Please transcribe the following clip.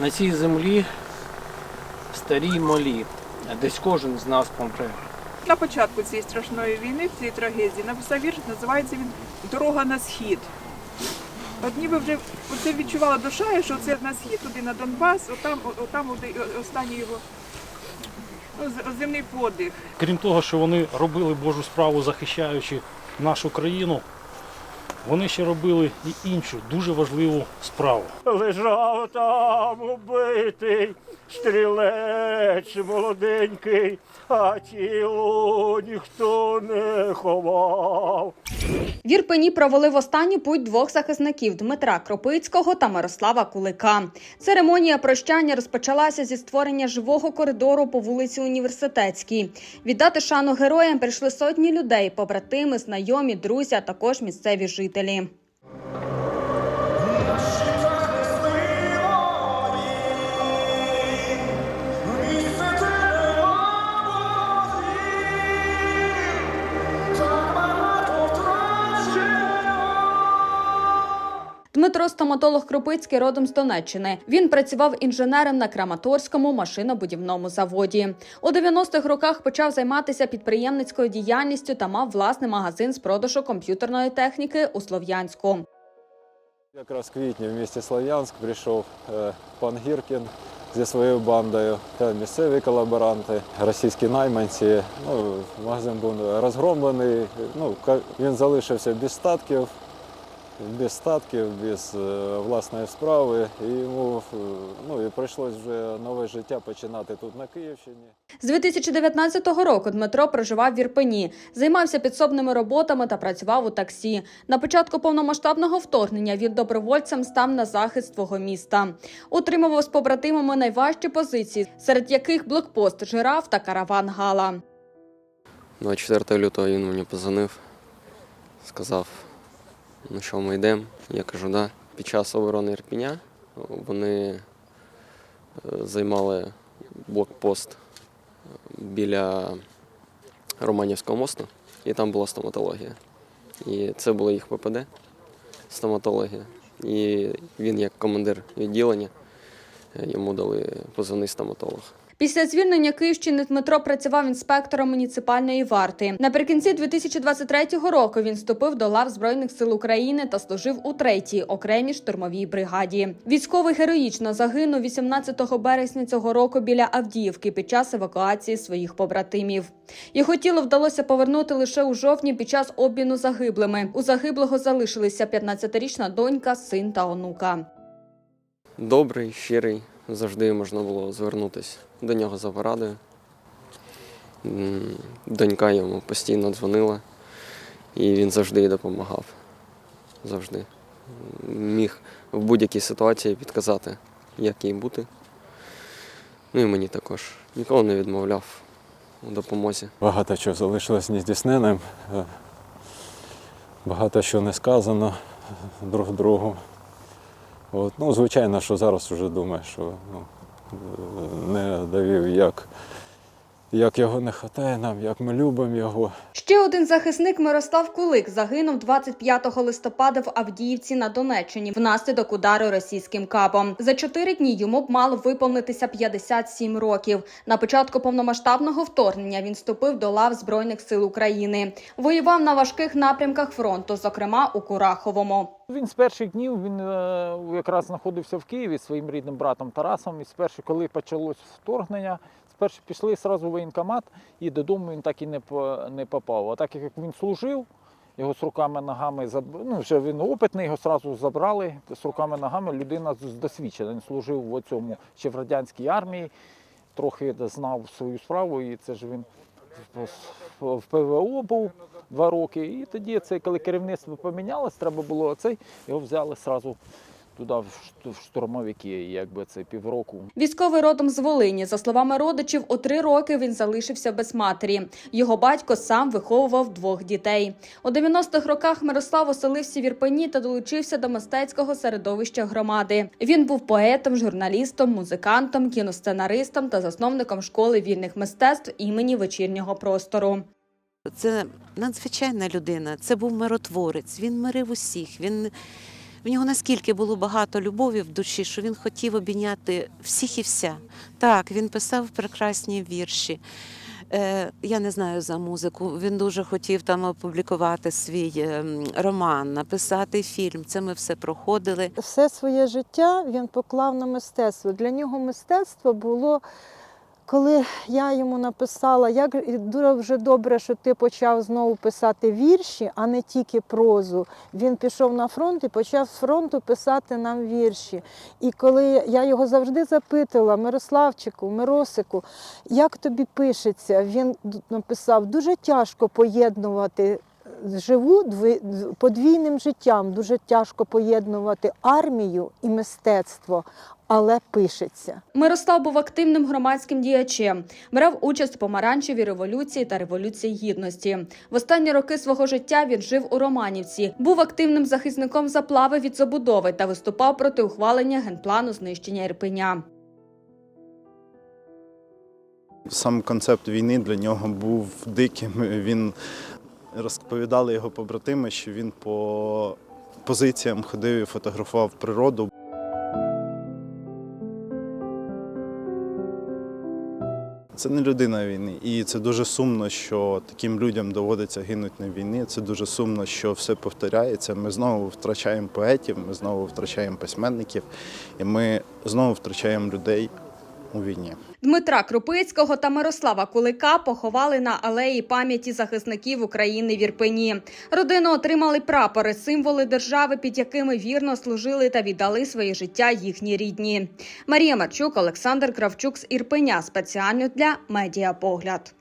на цій землі старі молі. Десь кожен з нас помре. На початку цієї страшної війни, цієї трагедії, написав вірш, називається він Дорога на схід. От ніби вже це відчувала душа, що це на схід, туди на Донбас, отам, отам останній його ну, земний подих. Крім того, що вони робили Божу справу, захищаючи нашу країну, вони ще робили і іншу дуже важливу справу. Лежав там убитий стрілець молоденький, а тіло ніхто не ховав. В Ірпені провели в останній путь двох захисників Дмитра Кропицького та Мирослава Кулика. Церемонія прощання розпочалася зі створення живого коридору по вулиці Університетській. Віддати шану героям прийшли сотні людей, побратими, знайомі, друзі, а також місцеві жителі. Jerusalén. Дмитро стоматолог Кропицький родом з Донеччини. Він працював інженером на Краматорському машинобудівному заводі. У 90-х роках почав займатися підприємницькою діяльністю та мав власний магазин з продажу комп'ютерної техніки у Слов'янську. Якраз в квітні в місті Слов'янськ прийшов е, пан Гіркін зі своєю бандою та місцеві колаборанти, російські найманці. Ну, магазин був розгромлений. Ну, він залишився без статків, без статків, без е, власної справи. І йому е, ну, і прийшлось вже нове життя починати тут на Київщині. З 2019 року Дмитро проживав в Ірпені, займався підсобними роботами та працював у таксі. На початку повномасштабного вторгнення він добровольцем став на захист свого міста. Утримував з побратимами найважчі позиції, серед яких блокпост Жираф та караван Гала. 24 лютого він мені позвонив, сказав, ну що ми йдемо. Я кажу, да. Під час оборони Ірпіня вони е, займали блокпост біля Романівського мосту, і там була стоматологія. І це було їх ППД, стоматологія. І він, як командир відділення, е, йому дали позивний стоматолог. Після звільнення Київщини Дмитро працював інспектором муніципальної варти. Наприкінці 2023 року він вступив до лав Збройних сил України та служив у третій окремій штурмовій бригаді. Військовий героїчно загинув 18 березня цього року біля Авдіївки під час евакуації своїх побратимів. Його тіло вдалося повернути лише у жовтні під час обміну загиблими. У загиблого залишилися 15-річна донька, син та онука. добрий, щирий, завжди можна було звернутися до нього за порадою. Донька йому постійно дзвонила, і він завжди допомагав. Завжди. Міг в будь-якій ситуації підказати, як їй бути. Ну і мені також. Ніколи не відмовляв у допомозі. Багато чого залишилось нездійсненим, е, багато що не сказано друг другу. От, ну, звичайно, що зараз вже думаю, що ну, е, не довів, як, як його не вистачає нам, як ми любимо його. Ще один захисник Мирослав Кулик загинув 25 листопада в Авдіївці на Донеччині внаслідок удару російським кабом. За чотири дні йому б мало виповнитися 57 років. На початку повномасштабного вторгнення він вступив до лав Збройних сил України. Воював на важких напрямках фронту, зокрема у Кураховому. Він з перших днів він е, якраз знаходився в Києві зі своїм рідним братом Тарасом. І з перших, коли почалось вторгнення, спершу пішли одразу в воєнкомат, і додому він так і не, не попав. А так як він служив, його з руками ногами ну, вже він опитний, його одразу забрали з руками ногами. Людина досвідчена. Він служив в цьому ще в радянській армії, трохи знав свою справу, і це ж він в ПВО був два роки. І тоді, це, коли керівництво помінялось, треба було цей, його взяли одразу туди, в шт- в штурмовики, якби це півроку. Військовий родом з Волині. За словами родичів, у три роки він залишився без матері. Його батько сам виховував двох дітей. У 90-х роках Мирослав оселився в Ірпені та долучився до мистецького середовища громади. Він був поетом, журналістом, музикантом, кіносценаристом та засновником школи вільних мистецтв імені вечірнього простору. Це надзвичайна людина, це був миротворець. Він мирив усіх. Він В нього наскільки було багато любові в душі, що він хотів обійняти всіх і вся. Так, він писав прекрасні вірші. Е, я не знаю за музику. Він дуже хотів там опублікувати свій ем, роман, написати фільм. Це ми все проходили. все своє життя він поклав на мистецтво. Для нього мистецтво було, коли я йому написала, як дуже добре, що ти почав знову писати вірші, а не тільки прозу. Він пішов на фронт і почав з фронту писати нам вірші. І коли я його завжди запитала, Мирославчику, Миросику, як тобі пишеться, він написав, дуже тяжко поєднувати живу подвійним життям дуже тяжко поєднувати армію і мистецтво, але пишеться. Мирослав був активним громадським діячем, брав участь в помаранчевій революції та революції гідності. В останні роки свого життя він жив у Романівці, був активним захисником заплави від забудови та виступав проти ухвалення генплану знищення Ірпеня. Сам концепт війни для нього був диким. Він розповідали його побратими, що він по позиціям ходив і фотографував природу. Це не людина війни, і це дуже сумно, що таким людям доводиться гинути на війні. Це дуже сумно, що все повторяється. Ми знову втрачаємо поетів, ми знову втрачаємо письменників, і ми знову втрачаємо людей у війні. Дмитра Крупицького та Мирослава Кулика поховали на алеї пам'яті захисників України в Ірпені. Родину отримали прапори, символи держави, під якими вірно служили та віддали своє життя їхні рідні. Марія Марчук, Олександр Кравчук з Ірпеня спеціально для медіапогляд.